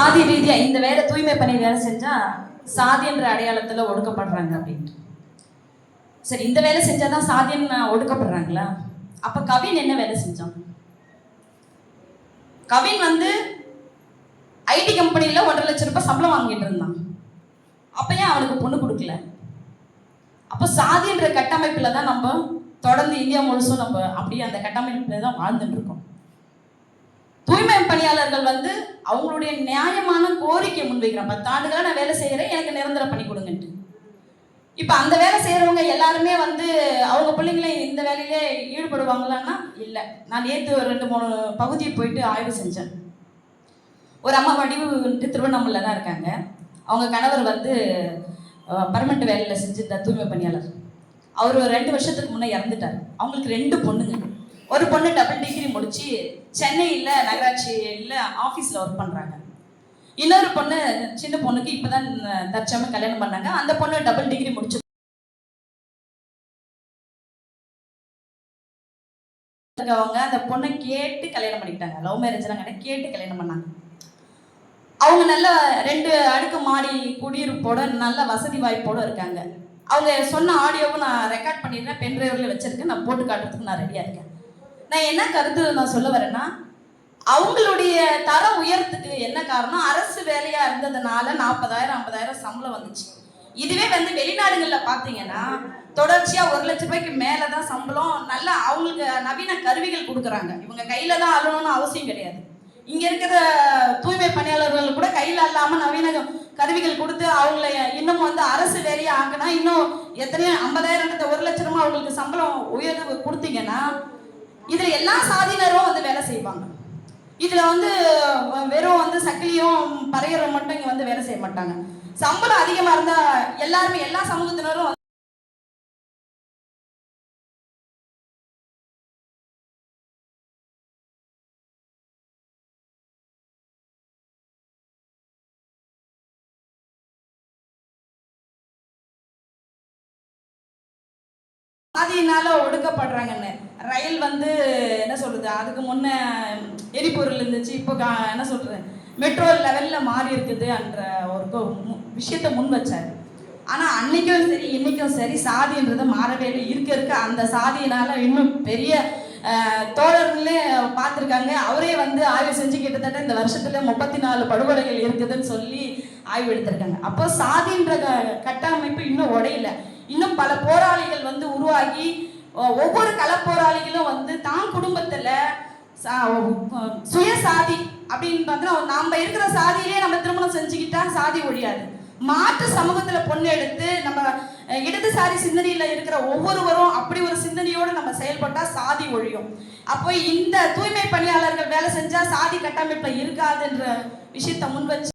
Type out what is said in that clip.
சாதி ரீதியா இந்த வேலை தூய்மை பணி வேலை செஞ்சா சாதி என்ற அடையாளத்துல ஒடுக்கப்படுறாங்க அப்படின்ட்டு. சரி இந்த வேலை செஞ்சாதான் சாதின்னு ஒடுக்கப்படுறாங்களா? அப்ப கவின் என்ன வேலை செஞ்சான்? கவின் வந்து ஐடி கம்பெனியில் ஒன்றரை லட்சம் ரூபாய் சம்பளம் வாங்கிட்டு இருந்தான். அப்ப ஏன் அவனுக்கு பொண்ணு கொடுக்கல? அப்போ சாதின்ற கட்டமைப்புல தான் நம்ம தொடர்ந்து இந்தியா முழுசும் நம்ம அப்படியே அந்த கட்டமைப்புல தான் வாழ்ந்துட்டு இருக்கோம். தூய்மை பணியாளர்கள் வந்து அவங்களுடைய நியாயமான கோரிக்கை முன்வைக்கிறேன். பத்து ஆண்டுகளா நான் வேலை செய்கிறேன் எனக்கு நிரந்தர பண்ணி கொடுங்கன்ட்டு. இப்போ அந்த வேலை செய்கிறவங்க எல்லாருமே வந்து அவங்க பிள்ளைங்களே இந்த வேலையிலே ஈடுபடுவாங்களான்னா இல்லை. நான் நேற்று ஒரு ரெண்டு மூணு பகுதியை போயிட்டு ஆய்வு செஞ்சேன். ஒரு அம்மா வடிவு வந்துட்டு திருவண்ணாமலையில் தான் இருக்காங்க. அவங்க கணவர் வந்து பர்மனெண்ட் வேலையில் செஞ்சிருந்த தூய்மை பணியாளர். அவர் ஒரு ரெண்டு வருஷத்துக்கு முன்னே இறந்துட்டார். அவங்களுக்கு ரெண்டு பொண்ணுங்க. ஒரு பொண்ணு டபுள் டிகிரி முடிச்சு சென்னையில் நகராட்சியில் ஆஃபீஸில் ஒர்க் பண்ணுறாங்க இன்னொரு பொண்ணு சின்ன பொண்ணுக்கு இப்போதான் தற்சமயம் கல்யாணம் பண்ணாங்க. அந்த பொண்ணு டபுள் டிகிரி முடிச்சு அவங்க அந்த பொண்ணை கேட்டு கல்யாணம் பண்ணிக்கிட்டாங்க. லவ் மேரேஜ்லாம் கிடையாது கேட்டு கல்யாணம் பண்ணாங்க. அவங்க நல்ல ரெண்டு அடுக்கு மாடி குடியிருப்போட நல்ல வசதி வாய்ப்போட இருக்காங்க. அவங்க சொன்ன ஆடியோவும் நான் ரெக்கார்ட் பண்ணிடுறேன். பென் டிரைவரில் வச்சிருக்கேன். நான் போட்டு காட்டுறதுக்கு நான் ரெடியாக இருக்கேன். நான் என்ன கருத்து நான் சொல்ல வரேன்னா அவங்களுடைய தரம் உயரத்துக்கு என்ன காரணம்? அரசு வேலையா இருந்ததுனால நாற்பதாயிரம் ஐம்பதாயிரம் சம்பளம் வந்துச்சு. இதுவே வந்து வெளிநாடுகளில் பார்த்தீங்கன்னா தொடர்ச்சியா ஒரு லட்ச ரூபாய்க்கு மேலே தான் சம்பளம். நல்லா அவங்களுக்கு நவீன கருவிகள் கொடுக்குறாங்க. இவங்க கையில தான் அழணும்னு அவசியம் கிடையாது. இங்க இருக்கிற தூய்மை பணியாளர்கள் கூட கையில அல்லாம நவீன கருவிகள் கொடுத்து அவங்கள இன்னும் வந்து அரசு வேலையா ஆக்கினா இன்னும் எத்தனையோ ஐம்பதாயிரம் ஒரு லட்சமா அவங்களுக்கு சம்பளம் உயர்வு கொடுத்தீங்கன்னா இதுல எல்லா சாதியினரும் வந்து வேலை செய்வாங்க. இதுல வந்து வெறும் வந்து சக்கிலியும் பறையறவங்க மட்டும் இங்க வந்து வேலை செய்ய மாட்டாங்க. சம்பளம் அதிகமா இருந்தா எல்லாருமே எல்லா சமூகத்தினரும் வந்து சாதியினால ஒடுக்கப்படுறாங்கன்னு. ரயில் வந்து என்ன சொல்றது அதுக்கு முன்ன எரிபொருள் இருந்துச்சு இப்போ கா- என்ன சொல்றது மெட்ரோ லெவல்ல மாறி இருக்குது என்ற ஒரு விஷயத்த முன் வச்சார். ஆனா அன்னைக்கும் சரி இன்னைக்கும் சரி சாதின்றது மாறவே இல்லை. இருக்க இருக்க அந்த சாதியினால இன்னும் பெரிய தோழர்களே பார்த்துருக்காங்க. அவரே வந்து ஆய்வு செஞ்சு கிட்டத்தட்ட இந்த வருஷத்துல முப்பத்தி நாலு படுகொலைகள் இருக்குதுன்னு சொல்லி ஆய்வு எடுத்திருக்காங்க. அப்போ சாதின்ற க- கட்டமைப்பு இன்னும் உடையில. இன்னும் பல போராளிகள் வந்து உருவாகி ஒவ்வொரு களப்போராளிகளும் வந்து தான் குடும்பத்துல சா- ஒ- சுயசாதி அப்படின்னு பார்த்தா நாம இருக்கிற சாதியிலே நம்ம திருமணம் செஞ்சுக்கிட்டா சாதி ஒழியாது. மாற்று சமூகத்துல பொண்ணு எடுத்து நம்ம இடதுசாரி சிந்தனையில இருக்கிற ஒவ்வொருவரும் அப்படி ஒரு சிந்தனையோடு நம்ம செயல்பட்டா சாதி ஒழியும். அப்போ இந்த தூய்மை பணியாளர்கள் வேலை செஞ்சா சாதி கட்டமைப்புல இருக்காதுன்ற விஷயத்தை முன் வச்சு